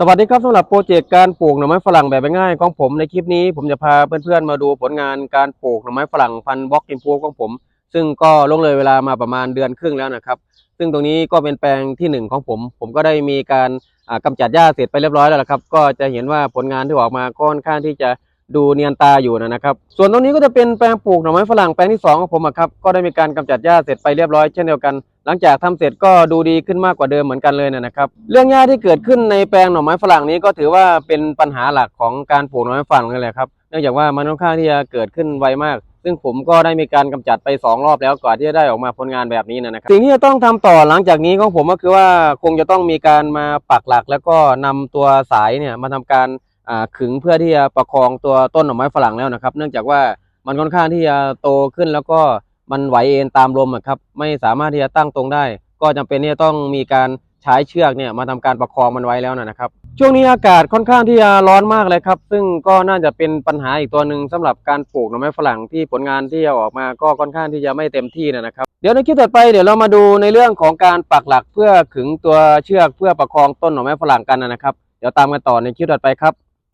สวัสดีครับสำหรับโปรเจกต์การปลูกหน่อไม้ฝรั่งแบบง่ายของผมในคลิปนี้ผมจะพาเพื่อนๆมาดูผลงานการปลูกหน่อไม้ฝรั่งพันบล็อกอินพูของผม ซึ่งก็ลงเลยเวลามาประมาณเดือนครึ่งแล้วนะครับ ซึ่งตรงนี้ก็เป็นแปลงที่หนึ่งของผม ผมก็ได้มีการอ่ากำจัดหญ้าเสร็จไปเรียบร้อยแล้วครับ ก็จะเห็นว่าผลงานที่ออกมาก็ค่อนข้างที่จะดูเนียนตาอยู่นะครับ ส่วนตรงนี้ก็จะเป็นแปลงปลูกหน่อไม้ฝรั่งแปลงที่สองของผมครับก็ได้มีการกำจัดหญ้าเสร็จไปเรียบร้อยเช่นเดียวกัน หลังจากทำเสร็จก็ดูดีขึ้นมากกว่าเดิมเหมือนกันเลยนะครับ เรื่องหญ้าที่เกิดขึ้นในแปลงหน่อไม้ฝรั่งนี้ก็ถือว่าเป็นปัญหาหลักของการปลูกหน่อไม้ฝรั่งนั่นแหละครับ เนื่องจากว่ามันค่อนข้างที่จะเกิดขึ้นไวมาก ซึ่งผมก็ได้มีการกำจัดไปสองรอบแล้วก่อนที่จะได้ออกมาผลงานแบบนี้นะครับ สิ่งที่จะต้องทำต่อหลังจากนี้ของผมก็คือว่าคงจะต้องมีการมาปักหลัก แล้วก็นำตัวสายเนี่ยมาทำการขึงเพื่อที่จะประคองตัวต้นหน่อไม้ฝรั่งแล้วนะครับ เนื่องจากว่ามันค่อนข้างที่จะโตขึ้นแล้วก็ มันไหวเอ็นตามลมอะครับ ไม่สามารถที่จะตั้งตรงได้ ก็จำเป็นที่จะต้องมีการใช้เชือกเนี่ยมาทำการประคองมันไว้แล้วนะครับ ช่วงนี้อากาศค่อนข้างที่จะร้อนมากเลยครับ ซึ่งก็น่าจะเป็นปัญหาอีกตัวหนึ่งสำหรับการปลูกหน่อไม้ฝรั่งที่ผลงานที่จะออกมาก็ค่อนข้างที่จะไม่เต็มที่นะครับ เดี๋ยวในคลิปต่อไปเดี๋ยวเรามาดูในเรื่องของการปักหลักเพื่อขึงตัวเชือกเพื่อประคองต้นหน่อไม้ฝรั่งกันนะครับ เดี๋ยวตามกันต่อในคลิปต่อไปครับ